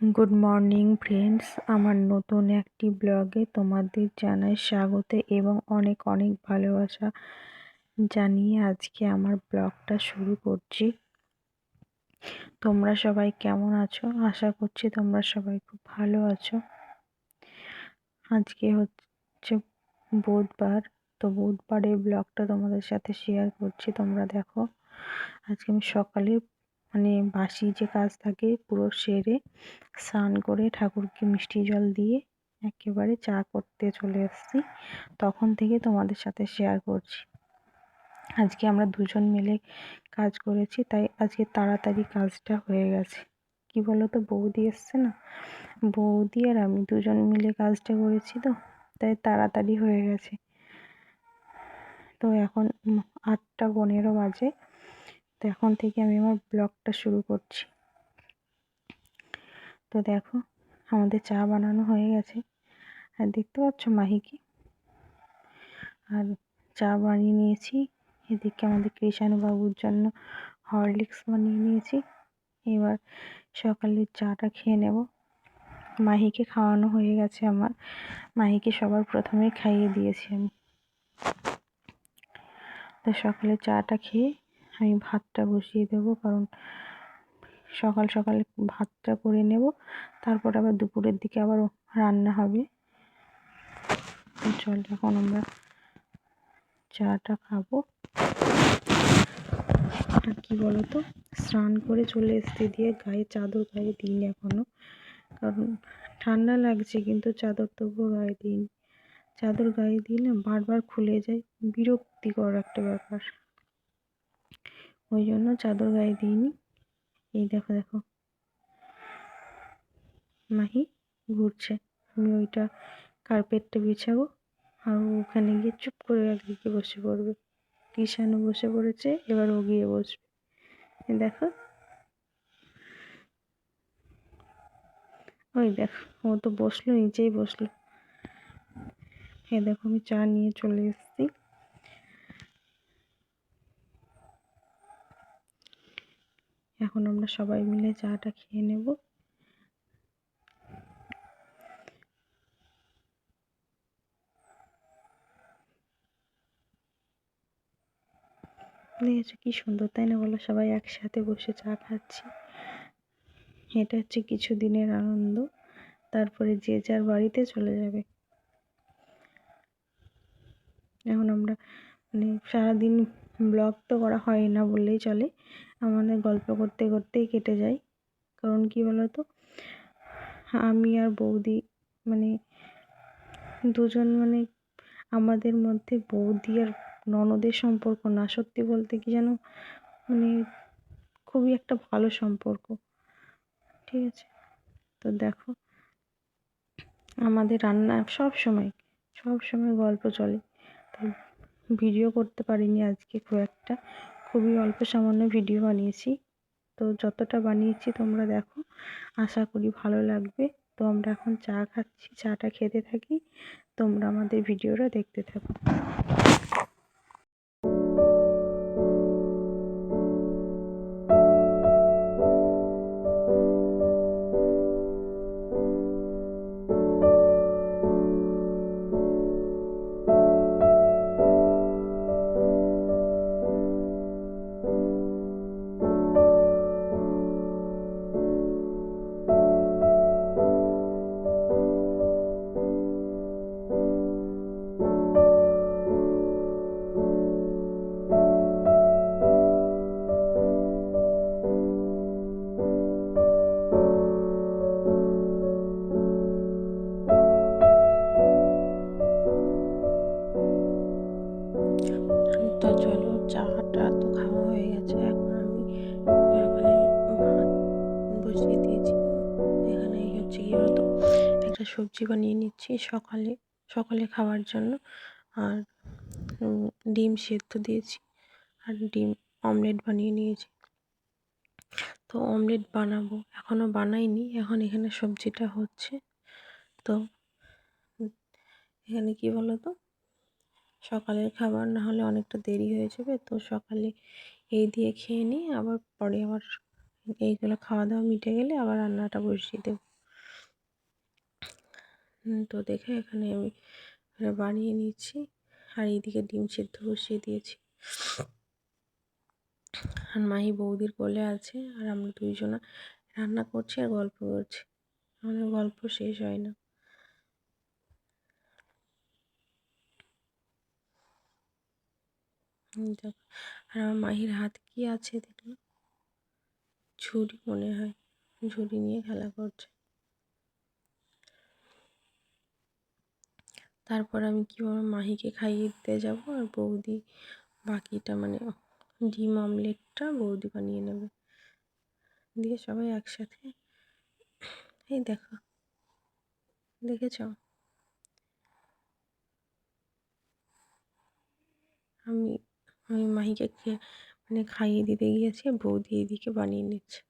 Good morning friends, আমার নতুন একটি ব্লগে তোমাদের জানাই স্বাগত এবং অনেক অনেক ভালোবাসা জানিয়ে আজকে আমার ব্লগটা শুরু করছি। তোমরা সবাই কেমন আছো? আশা করছি তোমরা সবাই খুব ভালো আছো। আজকে হচ্ছে বুধবার, তো বুধবারের ব্লগটা তোমাদের সাথে শেয়ার করছি, তোমরা দেখো। আজকে আমি সকালে মানে বাসি যে কাজ থাকে পুরো সেরে স্নান করে ঠাকুরকে মিষ্টি জল দিয়ে একেবারে চা করতে চলে এসেছি তখন থেকে তোমাদের সাথে শেয়ার করছি। আজকে আমরা দুজন মিলে কাজ করেছি, তাই আজকে তাড়াতাড়ি কাজটা হয়ে গেছে। কি বলো তো বৌদি এসছে না? বৌদি আর আমি দুজন মিলে কাজটা করেছি তো, তাই তাড়াতাড়ি হয়ে গেছে। তো এখন আটটা পনেরো বাজে। তো এখন থেকে আমি আমার ব্লগটা শুরু করছি। তো দেখো, আমাদের চা বানানো হয়ে গেছে। আর দেখতে পাচ্ছ মাহিকে? আর চা বানিয়ে নিয়েছি। এদিকে আমাদের বাবুর জন্য হরলিক্স বানিয়ে নিয়েছি। এবার সকালে চাটা খেয়ে নেব। মাহিকে খাওয়ানো হয়ে গেছে আমার। মাহিকে সবার প্রথমে খাইয়ে দিয়েছি আমি। তো সকালে চাটা খেয়ে আমি ভাতটা বসিয়ে দেবো, কারণ সকাল সকালে ভাতটা করে নেব। তারপর আবার দুপুরের দিকে আবার রান্না হবে। চল, এখন আমরা চাটা খাব। আর কি বলতো, স্নান করে চলে এসতে দিয়ে গায়ে চাদর গায়ে দিন এখনও কারণ ঠান্ডা লাগছে, কিন্তু চাদর তবুও গায়ে দিন চাদর গায়ে দিলে বারবার খুলে যায়। বিরক্তিকর একটা ব্যাপার। ওই জন্য চাদর গায়ে দিইনি। এই দেখো দেখো। মাহি ঘুরছে। আমি ওইটা কার্পেটটা বিছাবো আর ওখানে গিয়ে চুপ করে একদিকে বসে পড়বে। কিষানও বসে পড়েছে, এবার ও গিয়ে বসবে। দেখো। ওই দেখো, ও তো বসল, নিচেই বসল। হ্যাঁ দেখো, আমি চা নিয়ে চলে এসেছি। এখন আমরা সবাই মিলে চাটা খেয়ে নেব। দেখেছ কি সুন্দর, তাই না বলো? সবাই একসাথে বসে চা খাচ্ছি। এটা হচ্ছে কিছু দিনের আনন্দ। তারপরে যে যার বাড়িতে চলে যাবে। এখন আমরা মানে সারাদিন ব্লগ তো করা হয় না বললেই চলে। আমাদের গল্প করতে করতেই কেটে যায়। কারণ কি বলতো? আমি আর বৌদি মানে দুজন মানে আমাদের মধ্যে বৌদি আর ননদের সম্পর্ক না। সত্যি বলতে কি যেন মানে খুবই একটা ভালো সম্পর্ক। ঠিক আছে? তো দেখো, আমাদের রান্না সব সময় সব সময় গল্প চলে। তো ভিডিও করতে পারিনি আজকে খুব একটা। খুবই অল্প সামান্য ভিডিও বানিয়েছি। তো যতটা বানিয়েছি তোমরা দেখো। আশা করি ভালো লাগবে। তো আমরা এখন চা খাচ্ছি, চাটা খেতে থাকি। তোমরা আমাদের ভিডিওটা দেখতে থাকো। সবজি বানিয়ে নিচ্ছি সকালে সকালে খাওয়ার জন্য। আর ডিম সেদ্ধ দিয়েছি আর ডিম অমলেট বানিয়ে নিয়েছি। তো অমলেট বানাবো। এখনও বানাইনি, এখন এখানে সবজিটা হচ্ছে। তো, এখানে কি বলো তো সকালের খাবার না হলে অনেকটা দেরি হয়ে যাবে। তো সকালে এই দিয়ে খেয়ে নিই আবার পরে আবার এইগুলো খাওয়া দাওয়া মিটে গেলে আবার রান্নাটা বসিয়ে দেবো। তো দেখে এখানে আমি বানিয়ে নিচ্ছি। আর এইদিকে ডিম সিদ্ধ বসিয়ে দিয়েছি। আর মাহি বৌদির কোলে আছে, আর আমরা দুইজনা রান্না করছি আর গল্প করছি। আমাদের গল্প শেষ হয় না। আর আমার মাহির হাত কি আছে দেখল ঝুড়ি মনে হয়, ঝুড়ি নিয়ে খেলা করছে। তারপর আমি কী বলব, মাহিকে খাইয়ে দিতে যাব আর বৌদি বাকিটা মানে ডিম অমলেটটা বৌদি বানিয়ে নেবে। দিয়ে সবাই একসাথে এই দেখো, দেখেছ? আমি আমি মাহিকে মানে খাইয়ে দিতে গিয়েছি, বৌদি এদিকে বানিয়ে নিচ্ছে।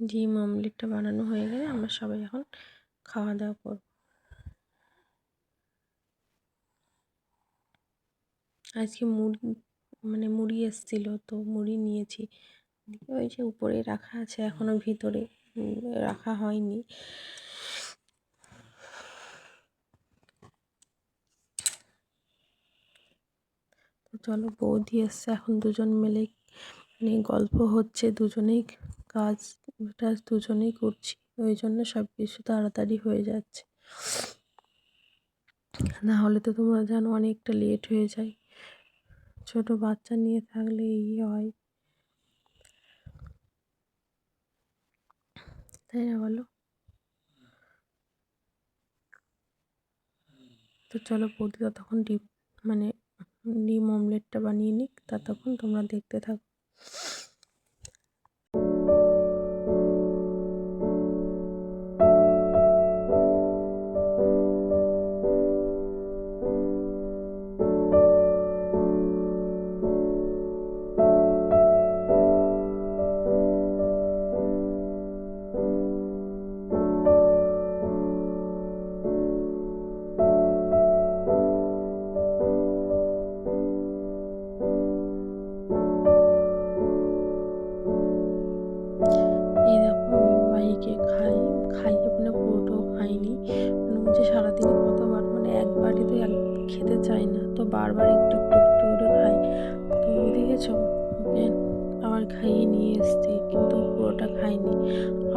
ডিম, অমলেটটা বানানো হয়ে গেলে আমরা সবাই এখন খাওয়া দাওয়া করব। আজকে মুড়ি মানে মুড়ি এসেছিল, তো মুড়ি নিয়েছি। ওই যে উপরে রাখা আছে, এখনও ভিতরে রাখা হয়নি। তো চলো বৌদি এসছে, এখন দুজন মিলে মানে গল্প হচ্ছে, দুজনেই কাজ টাজ দুজনেই করছি ওই জন্য সব কিছু তাড়াতাড়ি হয়ে যাচ্ছে। না হলে তো তোমরা জানো অনেকটা লেট হয়ে যায়। ছোট বাচ্চা নিয়ে থাকলে এই হয়। তাই না বলো? তো চলো বৌদি তখন ডিম মানে ডিম অমলেটটা বানিয়ে নিক ততক্ষণ তোমরা দেখতে থাকো। খাইয়ে নিয়ে এসছি, কিন্তু পুরোটা খাইনি।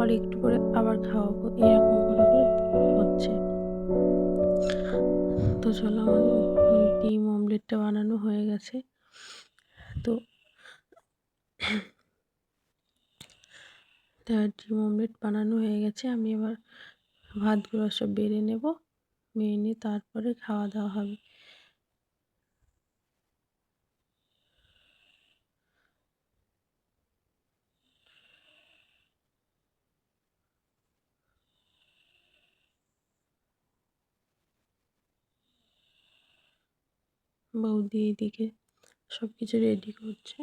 আর একটু করে আবার খাওয়াবো, এরকম করে হচ্ছে। তো চলো, আমার ডিম অমলেটটা বানানো হয়ে গেছে। তো তা ডিম অমলেট বানানো হয়ে গেছে। আমি এবার ভাতগুলো সব বেড়ে নেব, বেড়ে নিয়ে তারপরে খাওয়া দাওয়া হবে। বৌদি এদিকে সব কিছু রেডি করছে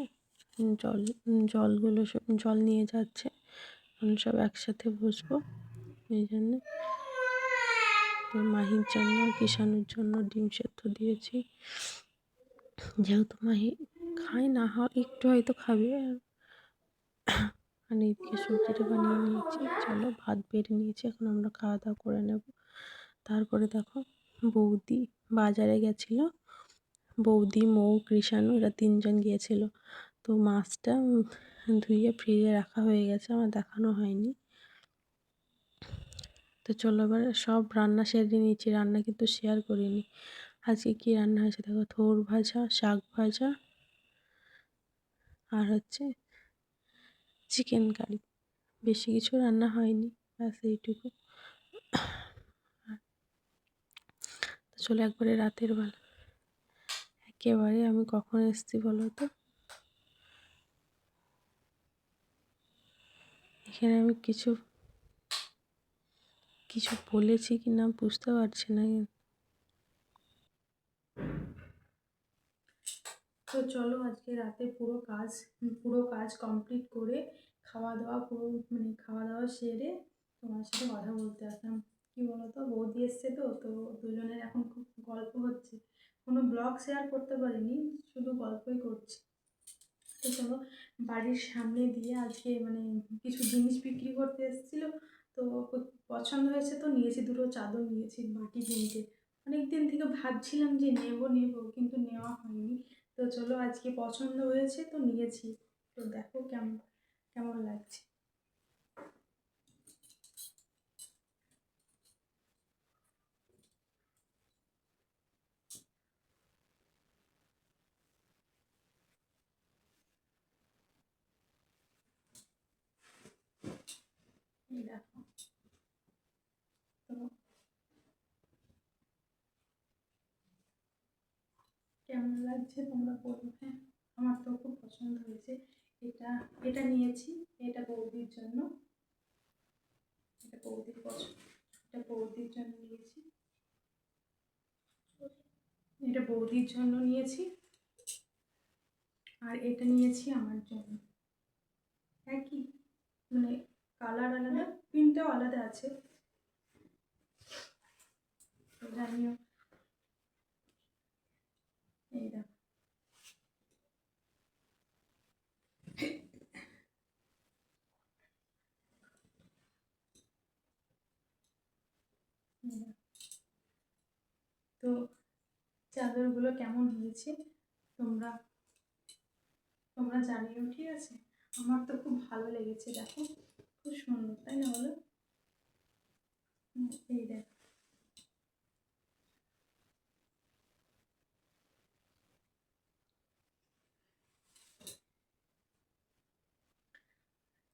জল জলগুলো সব, জল নিয়ে যাচ্ছে। আমরা সব একসাথে বসবো। এই জন্যে মাহির জন্য কিষানুর জন্য ডিম সেদ্ধ দিয়েছি। যেহেতু মাহি খায় না হয় একটু হয়তো খাবে। আর এইদিকে সবজিটা বানিয়ে নিয়েছি। চলো ভাত বেড়ে নিয়েছি, এখন আমরা খাওয়া দাওয়া করে নেব। তারপরে দেখো বৌদি বাজারে গেছিল। বৌদি, মৌ, কৃষাণু এরা তিনজন গিয়েছিল। তো মাছটা ধুয়ে ফ্রিজে রাখা হয়ে গেছে, আমার দেখানো হয়নি। তো চলো এবার সব রান্না সেরে নিয়েছি, রান্না কিন্তু শেয়ার করিনি। আজকে কী রান্না হয়েছে দেখো? থোর ভাজা, শাক ভাজা আর হচ্ছে চিকেন কারি বেশি কিছু রান্না হয়নি, ব্যাস এইটুকু। চলো একবারে রাতের বেলা। একেবারে আমি কখন এসেছি বলো তো? এখানে আমি কিছু কিছু বলেছি কি না বুঝতে পারছি না তো চলো আজকে রাতে পুরো কাজ পুরো কাজ কমপ্লিট করে খাওয়া দাওয়া পুরো মানে খাওয়া দাওয়া সেরে তোমার সাথে কথা বলতে আসলাম। কি বলো তো? বৌদি এসছে তো তো দুজনের এখন খুব গল্প হচ্ছে। কোনো ব্লগ শেয়ার করতে পারিনি, শুধু গল্পই করছি। তো চলো, বাড়ির সামনে দিয়ে আজকে মানে কিছু জিনিস বিক্রি করতে এসেছিল, তো পছন্দ হয়েছে তো নিয়েছি, দুটো চাদর নিয়েছি মাটি কিনতে। অনেক দিন থেকে ভাবছিলাম যে নেব নেব, কিন্তু নেওয়া হয়নি। তো চলো, আজকে পছন্দ হয়েছে তো নিয়েছি। তো দেখো কেমন কেমন লাগছে। দেখো তো কেমন লাগছে তোমরা বলবে হ্যাঁ আমার তো খুব পছন্দ হয়েছে। এটা এটা নিয়েছি, এটা বৌদির জন্য। এটা বৌদির পছন্দ, এটা বৌদির জন্য নিয়েছি। এটা বৌদির জন্য নিয়েছি। আর এটা নিয়েছি আমার জন্য। একই মানে কালার আলাদা, প্রিন্টটাও আলাদা আছে। জানিও এই দেখো। তো চাদরগুলো কেমন হয়েছে তোমরা তোমরা জানিও, ঠিক আছে? আমার তো খুব ভালো লেগেছে, দেখো।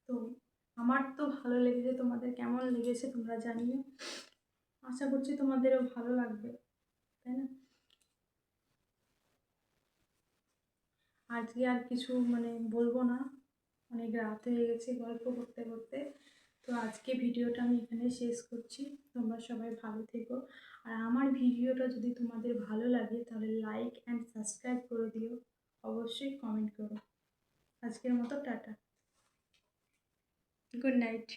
তো আমার তো ভালো লেগেছে, তোমাদের কেমন লেগেছে তোমরা জানিও। আশা করছি তোমাদেরও ভালো লাগবে, তাই না? আজকে আর কিছু মানে বলব না। অনেক রাত হয়ে গেছে গল্প করতে করতে। তো আজকে ভিডিওটা আমি এখানে শেষ করছি। তোমরা সবাই ভালো থেকো। আর আমার ভিডিওটা যদি তোমাদের ভালো লাগে, তাহলে লাইক অ্যান্ড সাবস্ক্রাইব করে দিও। অবশ্যই কমেন্ট করো। আজকের মতো টাটা। Good night